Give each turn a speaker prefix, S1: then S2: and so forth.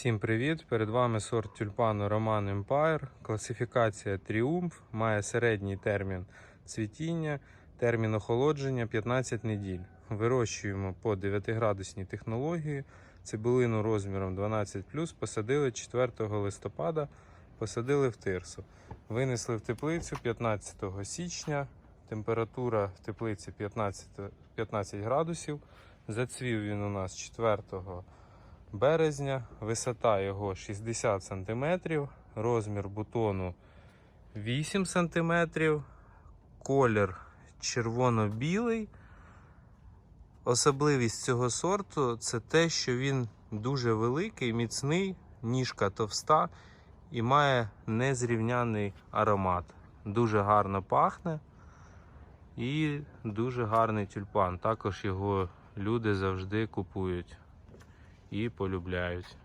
S1: Всім привіт! Перед вами сорт тюльпану Roman Empire. Класифікація Тріумф має середній термін цвітіння, термін охолодження 15 неділь. Вирощуємо по 9-градусній технології. Цибулину розміром 12 посадили 4 листопада, посадили в тирсу. Винесли в теплицю 15 січня. Температура в теплиці 15, 15 градусів. Зацвів він у нас 4 березня. Висота його 60 см, розмір бутону 8 см, колір червоно-білий. Особливість цього сорту це те, що він дуже великий, міцний, ніжка товста і має незрівняний аромат. Дуже гарно пахне і дуже гарний тюльпан. Також його люди завжди купують і полюбляють.